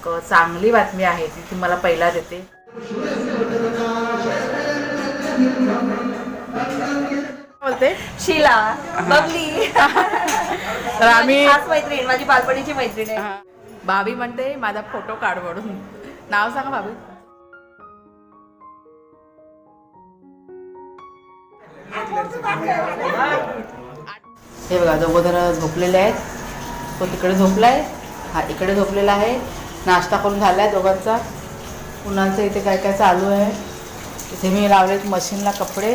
एक चांगली बातमी आहे ती तुम्हाला पहिला देते. बोलते? शीला बबली. तर आम्ही खास मैत्रीण माझी बालपणीची मैत्रीण आहे. भाभी म्हणते माझा फोटो काढ म्हणून. नाव सांगा भाभी. हे बघा दोघं जण झोपलेले आहेत. तो तिकडे झोपलाय हा इकडे झोपलेला आहे. नाश्ता करून झालाय दोघांचा. कुणाचं इथे काय काय चालू आहे. इथे मी लावलेत मशीनला कपडे.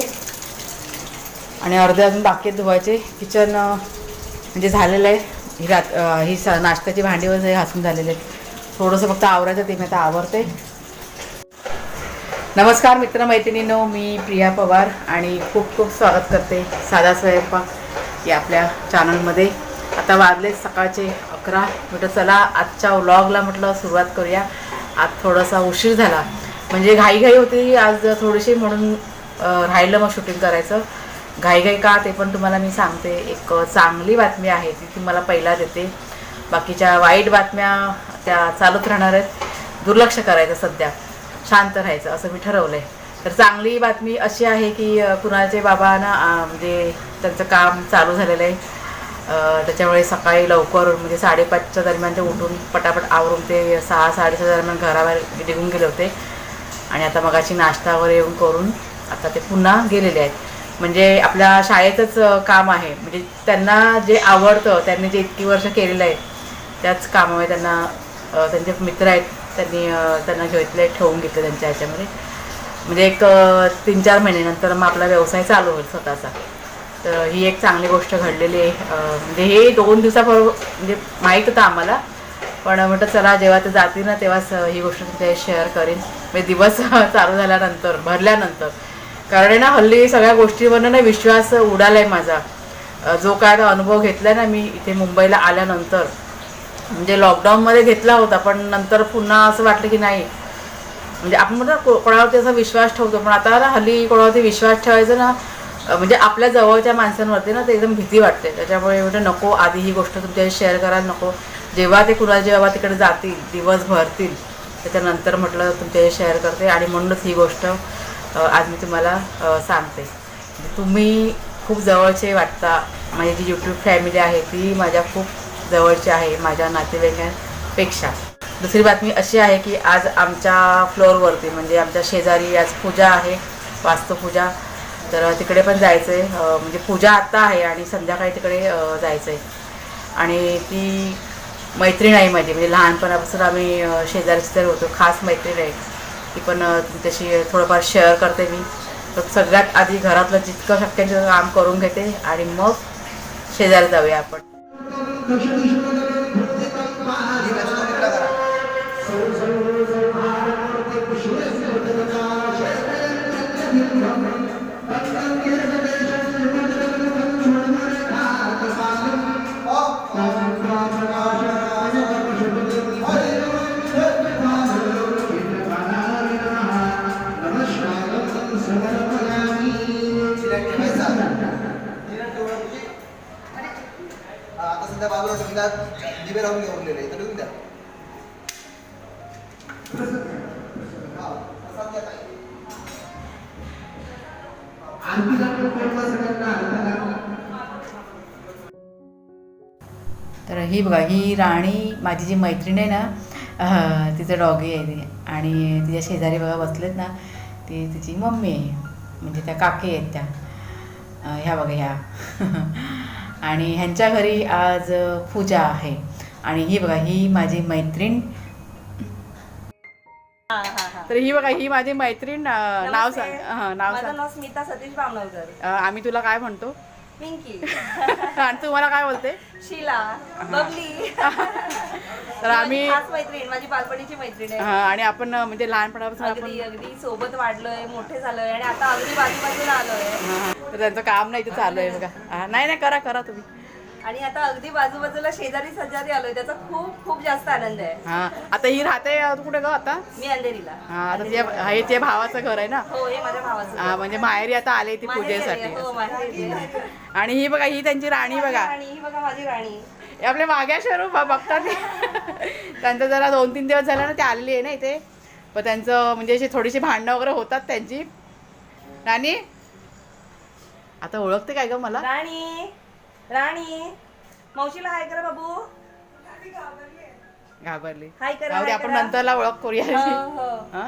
आणि अर्धे अजून बाकी धुवायचे. किचन म्हणजे झालेलं आहे. ही रात ही स नाश्त्याची भांडी वगैरे घासून झालेले आहेत. थोडंसं फक्त आवरायचं ते मी आता आवरते. नमस्कार मित्रमैत्रिणींनो मी प्रिया पवार आणि खूप खूप स्वागत करते साधा स्वयंपाक या आपल्या चॅनलमध्ये आता वाजले सकाळचे अकरा. म्हटलं चला आजच्या व्लॉगला म्हटलं सुरुवात करूया. आज थोडासा उशीर झाला. म्हणजे घाईघाई होती आज थोडीशी म्हणून राहिलं मग शूटिंग करायचं. घाईघाई का ते पण तुम्हाला मी सांगते. एक चांगली बातमी आहे ती तुम्हाला पहिला देते. बाकीच्या वाईट बातम्या त्या चालूच राहणार आहेत. दुर्लक्ष करायचं सध्या. शांत राहायचं असं मी ठरवलं आहे तर चांगली बातमी अशी आहे की कुणाचे कुणालचे बाबा ना म्हणजे त्यांचं काम चालू झालेलं आहे. त्याच्यामुळे सकाळी लवकर म्हणजे साडेपाचच्या दरम्यान ते उठून पटापट आवरून ते सहा साडेसहा दरम्यान घराबाहेर निघून गेले होते. आणि आता मगाशी नाश्ता वगैरे येऊन करून आता ते पुन्हा गेलेले आहेत. म्हणजे आपल्या शाळेतच काम आहे. म्हणजे त्यांना जे आवडतं त्यांनी जे इतकी वर्ष केलेलं आहे त्याच कामामुळे त्यांना त्यांचे मित्र आहेत त्यांनी त्यांना घेतले ठेवून घेतले त्यांच्या ह्याच्यामध्ये. म्हणजे एक तीन चार महिन्यानंतर मग आपला व्यवसाय चालू होईल स्वतःचा. तर ही एक चांगली गोष्ट घडलेली आहे. म्हणजे हे दोन दिवसापूर्व म्हणजे माहीत होतं आम्हाला. पण म्हटलं चला जेव्हा ते जातील ना तेव्हाच ही गोष्ट तुमच्या शेअर करीन. म्हणजे दिवस चालू झाल्यानंतर भरल्यानंतर. कारण आहे ना हल्ली सगळ्या गोष्टीवरनं ना विश्वास उडाला आहे माझा जो काय अनुभव घेतला ना मी इथे मुंबईला आल्यानंतर. म्हणजे लॉकडाऊनमध्ये घेतला होता पण नंतर पुन्हा असं वाटलं की नाही. म्हणजे आपण म्हणतो को- कोणावरती असा विश्वास ठेवतो पण आता ना हल्ली कोणावरती विश्वास ठेवायचा ना म्हणजे आपल्या जवळच्या माणसांवरती ना ते एकदम भीती वाटते. त्याच्यामुळे म्हटलं नको आधी ही गोष्ट तुमच्याशी शेअर करायला नको. जेव्हा ते कुणाला जेव्हा तिकडे जातील दिवस भरतील त्याच्यानंतर म्हटलं तुमच्याशी शेअर करते आणि म्हणूनच ही गोष्ट आज मी तुम्हाला सांगते. म्हणजे तुम्ही खूप जवळचे वाटता. माझी जी यूट्यूब फॅमिली आहे ती माझ्या खूप जवळची आहे माझ्या नातेवाईकांपेक्षा. दुसरी बातमी अशी आहे की आज आमच्या फ्लोअरवरती म्हणजे आमच्या शेजारी आज पूजा आहे वास्तुपूजा तर तिकडे पण जायचं आहे म्हणजे पूजा आत्ता आहे आणि संध्याकाळी तिकडे जायचं आहे आणि ती मैत्रीण आहे माझी म्हणजे लहानपणापासून आम्ही अ, शेजारी शेजारी होतो. खास मैत्रीण आहे ती पण त्याशी थोडंफार शेअर करते मी. तर सगळ्यात आधी घरातलं जितकं शक्य तितकं काम करून घेते आणि मग शेजारी जाऊया आपण. तर ही बघा ही राणी माझी जी मैत्रीण आहे ना तिचं डॉगी आहे ती. आणि तिच्या शेजारी बघा बसलेत ना ती तिची मम्मी आहे. म्हणजे त्या काकी आहेत त्या. ह्या बघा ह्या. आणि ह्यांच्या घरी आज पूजा आहे. आणि ही बघा ही माझी मैत्रीण. तर ही बघा ही माझी मैत्रीण नाव. सांग नाव सांग. स्मिता सतीश बामणवकर अह, आम्ही तुला काय म्हणतो? पिंकी. आणि तू मला काय बोलते? शीला. बबली. तर आम्ही खास मैत्रीण माझी बालपणीची मैत्रीण आहे. हां, आणि आपण म्हणजे लहानपणापासून आपण अगदी. अगदी सोबत वाढलोय मोठे झालोय आणि आता अगदी बाजूबाजूला आलोय. हा, तर त्यांचं काम नाही इथे चालू आहे बघा. हा, नाही नाही करा करा तुम्ही. आणि आता अगदी बाजूबाजूला शेजारी सजारी आलोय त्याचा खूप खूप जास्त आनंद आहे. हा आता ही राहते अ, कुठे ग आता? मी अंधेरीला. हा आता हे तिच्या भावाचं घर आहे ना? हो हे माझ्या भावाचं हा म्हणजे माहेरी आता आले ती माहेरी पूजेसाठी. हो माहेरी आली आहे. आणि ही बघा ही त्यांची राणी बघा. राणी ही बघा माझी राणी. हे आपले माग्या शरू बघतात त्यांचं जरा दोन तीन दिवस झाला ना ते आलेली आहे ना इथे. पण त्यांचं म्हणजे अशी थोडीशी भांडणं वगैरे होतात त्यांची. राणी? आता ओळखते काय ग मला? राणी! राणी मावशीला हाय करा बाबू. घाबरली. हाय करा, जाऊ दे, हाय आपण करा. नंतरला ओळख करूया. हो, हो. हा?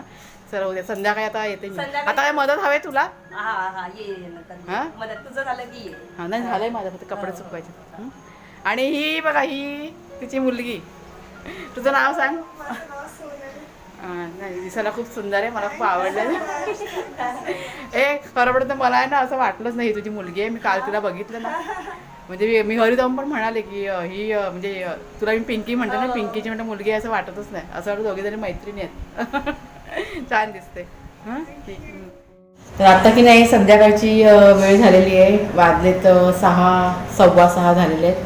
चल उद्या संध्याकाळी आता येते मी. संध्याकाळी- आता काय मदत हवे तुला? हा हा ये ये नंतर हा? ये. मदत तुझं झालं की ये. हा नाही झालंय माझं फक्त कपडे हो. सुकवायचे. हं? आणि ही बघा ही तिची मुलगी. तुझं नाव सांग. हा, नाही दिसायला खूप सुंदर आहे मला खूप आवडलं. ए खरं पडतं मला आहे ना असं वाटलंच नाही ही तुझी मुलगी आहे. मी काल तिला बघितलं ना. म्हणजे मी- घरी जाऊन पण म्हणाले की ही म्हणजे तुला मी पिंकी म्हणते ना पिंकीची म्हणते मुलगी असं वाटतच नाही. असं वाटतं दोघी जणी मैत्रिणी आहेत. छान दिसते. हं? तर आता की नाही संध्याकाळची वेळ झालेली आहे. वाजलेत सहा सव्वा सहा झालेले आहेत.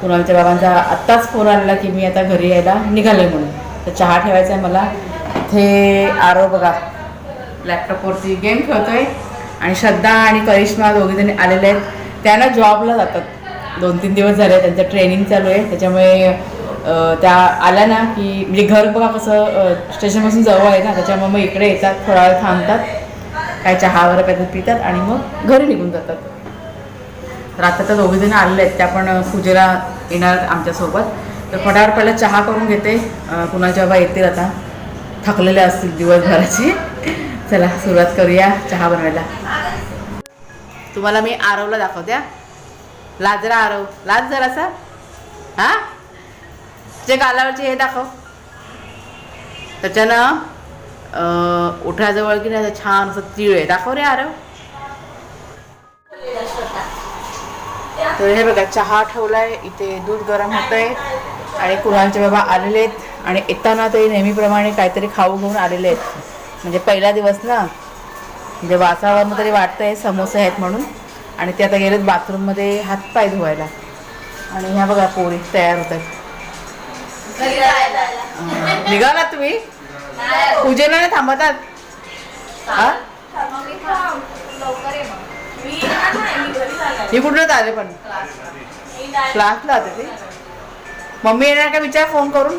कुणालच्या बाबांचा आत्ताच फोन आलेला की मी आता घरी यायला निघाले म्हणून. तर चहा ठेवायचा आहे मला. इथे आरो बघा. लॅपटॉपवरती गेम खेळतोय. आणि श्रद्धा आणि करिश्मा दोघीजणी आलेले आहेत. त्यांना जॉबला जातात. दोन तीन दिवस झाले त्यांचं ट्रेनिंग चालू आहे. त्याच्यामुळे त्या आल्या ना की म्हणजे घर बघा कसं स्टेशनपासून जवळ आहे ना त्याच्यामुळे मग इकडे येतात थोडा वेळ थांबतात. काय चहा वगैरे काहीतरी पितात आणि मग घरी निघून जातात. तर आता तर दोघे जण आलेले आहेत त्या पण पूजेला येणार आमच्यासोबत तर फटाफट पहिला चहा करून घेते. पुन्हा कुणाच्या बाबा येतील आता. थकलेले असतील दिवसभराची. चला सुरुवात करूया चहा बनवायला. तुम्हाला मी आरवला दाखवते लाजरा लाज जरा आरव. लाज जरासा. हा? जे गालावरचे हे दाखव. त्याच्यानं उठाजवळ ओठाजवळ की नाही छान असं तीळ आहे. दाखव रे आरव. तर हे बघा चहा ठेवलाय. इथे दूध गरम होतंय. आणि कुणालचे बाबा आलेले आहेत. आणि येताना ते नेहमीप्रमाणे काहीतरी खाऊ घेऊन आलेले आहेत. म्हणजे पहिला दिवस ना. म्हणजे वातावरण तरी वाटतंय समोसे आहेत म्हणून. आणि ते आता गेलेत बाथरूममध्ये हातपाय धुवायला. आणि ह्या बघा पोरी तयार होत आहेत निघाला तुम्ही? पूजेला नाही थांबतात? हा? ही कुठलं आले पण. क्लासला होते ती. मम्मी येणार का विचार फोन करून?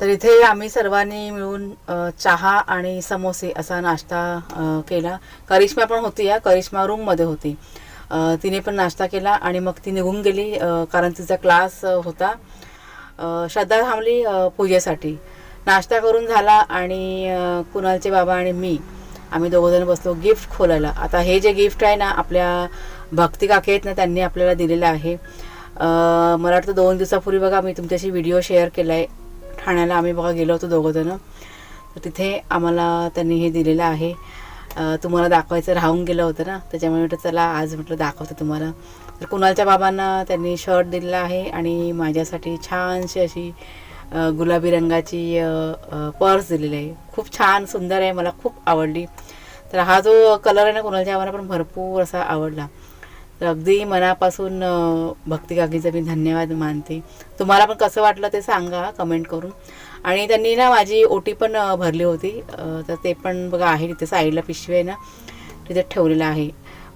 तर इथे आम्ही सर्वांनी मिळून चहा आणि समोसे असा नाश्ता केला. करिश्मा पण होती या. करिश्मा रूममध्ये होती. तिने पण नाश्ता केला आणि मग ती निघून गेली कारण तिचा क्लास होता. श्रद्धा थांबली पूजेसाठी. नाश्ता करून झाला आणि कुणालचे बाबा आणि मी आम्ही दोघंजण बसलो गिफ्ट खोलायला. आता हे जे गिफ्ट आहे ना आपल्या भक्ती काकी आहेत ना त्यांनी आपल्याला दिलेलं आहे. मला वाटतं दोन दिवसापूर्वी बघा मी तुमच्याशी व्हिडिओ शेअर केला आहे ठाण्याला आम्ही बघा गेलो होतो दोघंजणं तर तिथे आम्हाला त्यांनी हे दिलेलं आहे. तुम्हाला दाखवायचं राहून गेलं होतं ना. त्याच्यामुळे म्हटलं चला आज म्हटलं दाखवते तुम्हाला. तर कुणालच्या बाबांना त्यांनी शर्ट दिलेला आहे आणि माझ्यासाठी छानशी अशी गुलाबी रंगाची पर्स दिलेली आहे. खूप छान सुंदर आहे मला खूप आवडली. तर हा जो कलर आहे ना कुणालच्या बाबांना पण भरपूर असा आवडला. तर अगदी मनापासून भक्ती काकीचं मी धन्यवाद मानते. तुम्हाला पण कसं वाटलं ते सांगा कमेंट करून. आणि त्यांनी ना माझी ओटी पण भरली होती. तर ते पण बघा आहे तिथे साईडला पिशवी आहे ना तिथे ठेवलेलं आहे.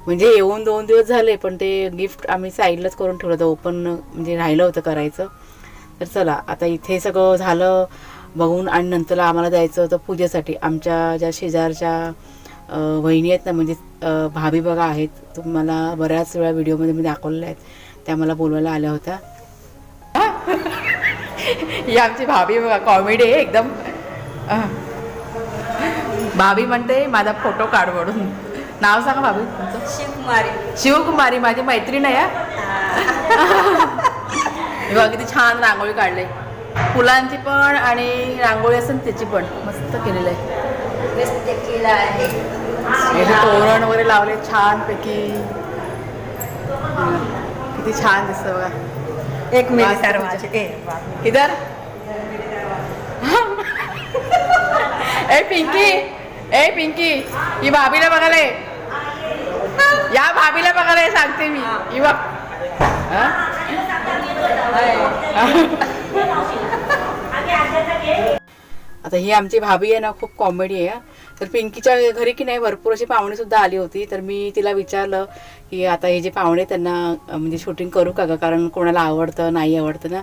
म्हणजे येऊन दोन दिवस झाले पण ते गिफ्ट आम्ही साईडलाच करून ठेवलं होतं. ओपन म्हणजे राहिलं होतं करायचं. तर चला आता इथे सगळं झालं बघून आणि नंतरला आम्हाला जायचं होतं पूजेसाठी. आमच्या ज्या शेजारच्या वहिनी आहेत ना म्हणजे भाभी बघा आहेत. तुम्हाला बऱ्याच वेळा व्हिडिओमध्ये मी दाखवलेल्या आहेत. त्या मला बोलवायला आल्या होत्या. ही आमची भाभी बघा कॉमेडी आहे एकदम. भाभी म्हणते माझा फोटो काढ म्हणून. नाव सांगा भाभी तुमचं? शिवकुमारी. शिवकुमारी माझी मैत्रीण आहे बघा किती छान रांगोळी काढले. फुलांची पण आणि रांगोळी असेल त्याची पण. मस्त केलेलं आहे. केलं आहे. तोरण वगैरे लावले छान पैकी किती छान दिसतं बघा. एक मिनिट सर्वांचे इधर. ए पिंकी. ए पिंकी. ही भाभीला बघायला ये. भाभीला बघायला ये, सांगते मी. ही बघ. हा? आता ही आमची भाभी आहे ना खूप कॉमेडी आहे हा. तर पिंकीच्या घरी की नाही भरपूर अशी पाहुणे सुद्धा आली होती. तर मी तिला विचारलं की आता हे जे पाहुणे त्यांना म्हणजे शूटिंग करू का ग? कारण कोणाला आवडतं नाही आवडतं ना?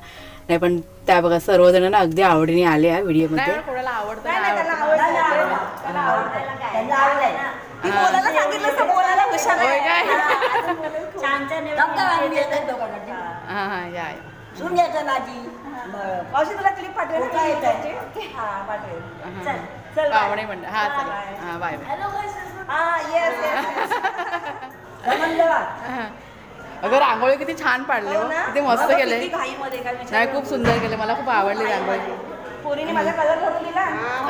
नाही पण त्या बघा सर्वजण ना अगदी आवडीने आले हा व्हिडिओमध्ये. कोणाला आवडतं आहे. हा. हा. या या. मावशी तुला क्लिप पाठवेल ना त्याची? हा, पाठवेल. चल, चल. पाहुणे म्हणलं हा चला. हा बाय बाय हा. अगं रांगोळी किती छान पाडले हो. हो. किती मस्त केले. काय नाही खूप सुंदर केले. मला खूप आवडली रांगोळी. पोरीने माझा कलर भरून दिला.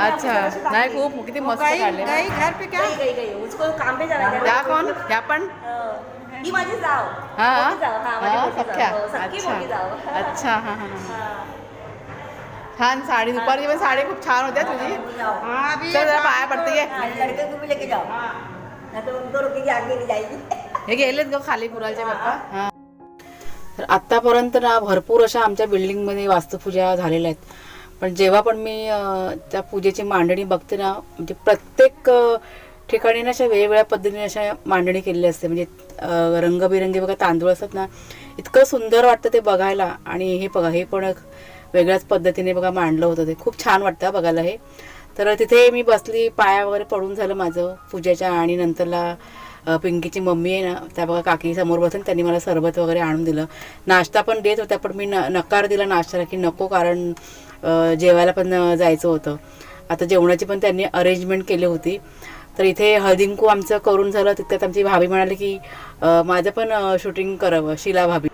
अच्छा. नाही खूप किती मस्त काढले. गई गई गई उसको काम पे जाना है. त्या कोण ह्या पण? हो. माझी जाव. हा? मोठी जाव. हा माझी हा, मोठी सख्या? जाव. हो, सख्खी मोठी जाव. अच्छा. अच्छा हा हा हा. हा. छान साडी. दुपारची पण साडी खूप छान होत्या तुझी. चल जरा पाया पडते ये. लड़के को भी लेके जाओ नहीं तो उनको रोके की आगे नहीं जाएगी हे गेलेत ग खाली कुरालचे पप्पा हा. तर आतापर्यंत ना भरपूर अशा आमच्या बिल्डिंगमध्ये वास्तुपूजा झालेल्या आहेत. पण जेव्हा पण मी अं, त्या पूजेची मांडणी बघते ना म्हणजे प्रत्येक अं, ठिकाणी ना अशा वेगवेगळ्या पद्धतीने अशा मांडणी केलेली असते. म्हणजे रंगबिरंगी बघा तांदूळ असतात ना इतकं सुंदर वाटतं ते बघायला. आणि हे बघा हे पण एक वेगळ्याच पद्धतीने बघा मांडलं होतं ते. खूप छान वाटतं बघायला हे. तर तिथे मी बसली पाया वगैरे पडून झालं माझं पूजेच्या आणि नंतरला पिंकीची मम्मी आहे ना त्या बघा काकी समोर बसून त्यांनी मला सरबत वगैरे आणून दिलं. नाश्ता पण देत होत्या पण मी न नकार दिला नाश्त्याला की नको कारण जेवायला पण जायचं होतं. आता जेवणाची पण त्यांनी अरेंजमेंट केली होती. तर इथे हळदींकू आमचं करून झालं. तिथं आमची भाभी म्हणाली की माझं पण शूटिंग करावं शिला भाभी.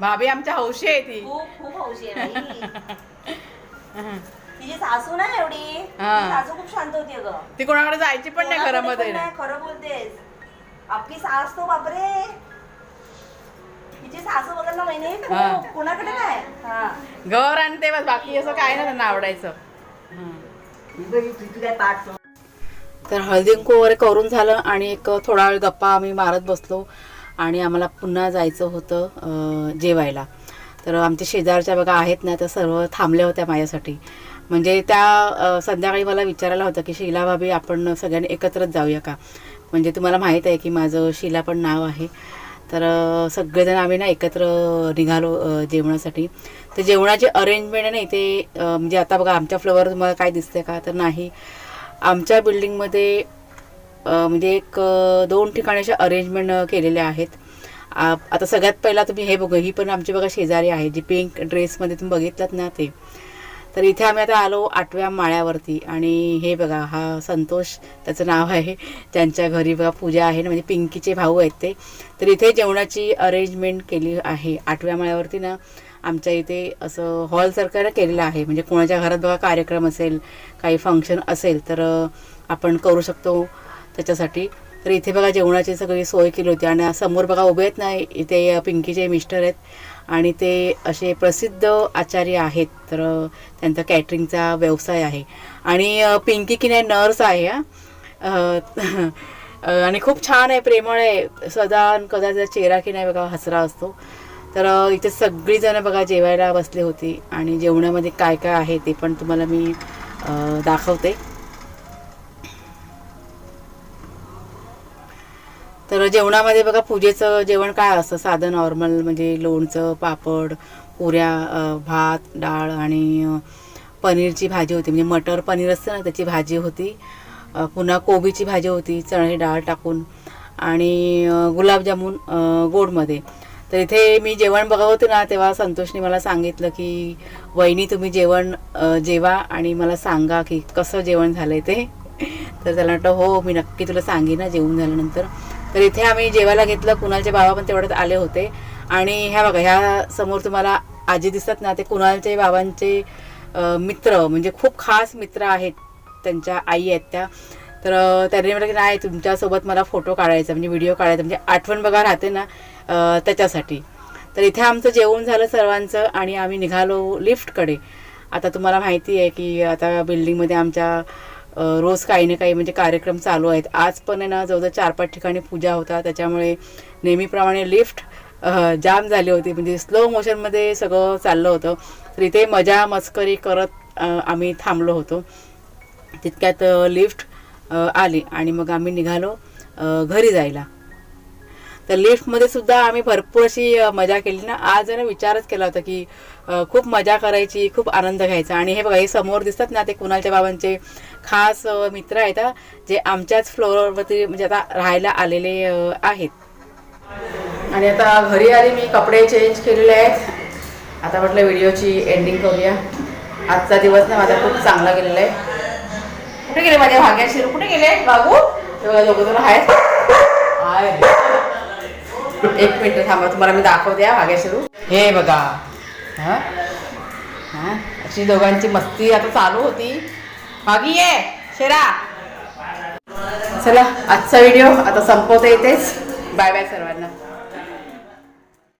भाभी आमच्या हौशी आहे ती. खूप खूप हौशी आहे. तिची सासू ना एवढी. हा. सासू खूप शांत होती अगं. ती कोणाकडे जायची पण नाही पण नाही, खरं बोलतेस. आपली सास तो बापरे. तिची सासू ना महिने कुणाकडे नाही? हा. घर आणि ते बस बाकी असं काय ना त्यांना आवडायचं. हं. तुझी काय पाठ तर हळदीकुंकू वगैरे करून झालं आणि एक थोडा वेळ गप्पा आम्ही मारत बसलो आणि आम्हाला पुन्हा जायचं होतं जेवायला. तर आमच्या शेजारच्या बघा आहेत ना त्या सर्व थांबल्या होत्या माझ्यासाठी. म्हणजे त्या संध्याकाळी मला विचारायला होतं की शिला भाभी आपण सगळ्यांनी एकत्रच जाऊया का? म्हणजे तुम्हाला माहीत आहे की माझं शिला पण नाव आहे. तर सगळेजण आम्ही ना एकत्र निघालो जेवणासाठी. तर जेवणाची अरेंजमेंट आहे ना इथे म्हणजे आता बघा आमच्या फ्लोअर तुम्हाला काय दिसतंय का? तर नाही. आमच्या बिल्डिंगमध्ये म्हणजे एक दोन ठिकाणी अशा अरेंजमेंट केलेल्या आहेत. आ- आता सगळ्यात पहिला तुम्ही हे बघा ही पण आमची बघा शेजारी आहे जी पिंक ड्रेसमध्ये तुम्ही बघितलात ना ते. तर इथे आम्ही आता आलो आठव्या माळ्यावरती आणि हे बघा हा संतोष त्याचं नाव आहे त्यांच्या घरी बघा पूजा आहे ना म्हणजे पिंकीचे भाऊ आहेत ते. तर इथे जेवणाची अरेंजमेंट केली आहे आठव्या माळ्यावरती ना. आमच्या इथे असं हॉलसारखं केलेलं आहे. म्हणजे कोणाच्या घरात बघा कार्यक्रम असेल काही फंक्शन असेल तर आपण करू शकतो त्याच्यासाठी. तर इथे बघा जेवणाची सगळी सोय केली होती आणि समोर बघा उभे आहेत ना इथे पिंकीचे मिस्टर आहेत. आणि ते असे प्रसिद्ध आचार्य आहेत. तर त्यांचा कॅटरिंगचा व्यवसाय आहे. आणि पिंकी की नाही नर्स आहे आणि खूप छान आहे प्रेमळ आहे. सदा न कदा त्याचा चेहरा की नाही बघा हसरा असतो. तर इथे सगळीजणं बघा जेवायला बसले होती आणि जेवणामध्ये काय काय आहे ते पण तुम्हाला मी दाखवते. तर जेवणामध्ये बघा पूजेचं जेवण काय असतं? साधं नॉर्मल म्हणजे लोणचं पापड पुऱ्या भात डाळ आणि पनीरची भाजी होती. म्हणजे मटर पनीर असतं ना त्याची भाजी होती. पुन्हा कोबीची भाजी होती चणे डाळ टाकून. आणि गुलाबजामून गोडमध्ये. तर इथे मी जेवण बघत होते ना तेव्हा संतोषने मला सांगितलं की वहिनी तुम्ही जेवण जेवा आणि मला सांगा की कसं जेवण झालंय ते. तर त्याला वाटतं हो मी नक्की तुला सांगेन ना जेवण झाल्यानंतर. तर इथे आम्ही जेवायला घेतलं. कुणालचे बाबा पण तेवढ्यात आले होते. आणि ह्या बघा ह्या समोर तुम्हाला आजी दिसतात ना ते कुणालचे बाबांचे मित्र म्हणजे खूप खास मित्र आहेत त्यांच्या आई आहेत त्या. तर त्यांनी म्हटलं की नाही तुमच्यासोबत मला फोटो काढायचा म्हणजे व्हिडिओ काढायचा म्हणजे आठवण बघा राहते ना. त्याच्यासाठी. तर इथे आमचं जेवण झालं सर्वांचं आणि आम्ही निघालो लिफ्टकडे. आता तुम्हाला माहिती आहे की आता बिल्डिंगमध्ये आमच्या रोज काही ना काही म्हणजे कार्यक्रम चालू आहेत. आज पण आहे ना जवळजवळ चार पाच ठिकाणी पूजा होता त्याच्यामुळे नेहमीप्रमाणे लिफ्ट जाम झाली होती. म्हणजे स्लो मोशनमध्ये सगळं चाललं होतं. तर इथे मजा मस्करी करत आम्ही थांबलो होतो. तितक्यात लिफ्ट आली आणि मग आम्ही निघालो घरी जायला. तर लिफ्टमध्ये सुद्धा आम्ही भरपूर अशी मजा केली ना. आज ना विचारच केला होता की खूप मजा करायची खूप आनंद घ्यायचा. आणि हे बघा हे समोर दिसतात ना ते कुणालच्या बाबांचे खास मित्र आहेत जे आमच्याच फ्लोअरवरती म्हणजे आता राहायला आलेले आहेत. आणि आता घरी आली मी कपडे चेंज केलेले आहेत. आता म्हटलं व्हिडिओची एंडिंग करूया. आजचा दिवस ना माझा खूप चांगला गेलेला आहे. कुठे गेले माझ्या भाग्याशी? कुठे गेले? बाबू? तेव्हा दोघं आहेत. आहे. एक मिनिट थांबा तुम्हाला मी दाखवते हा शिरू. हे बघा. हा? अशी दोघांची मस्ती आता चालू होती. भागी ये शेरा. चला आजचा व्हिडिओ आता संपवता येतेच बाय बाय सर्वांना.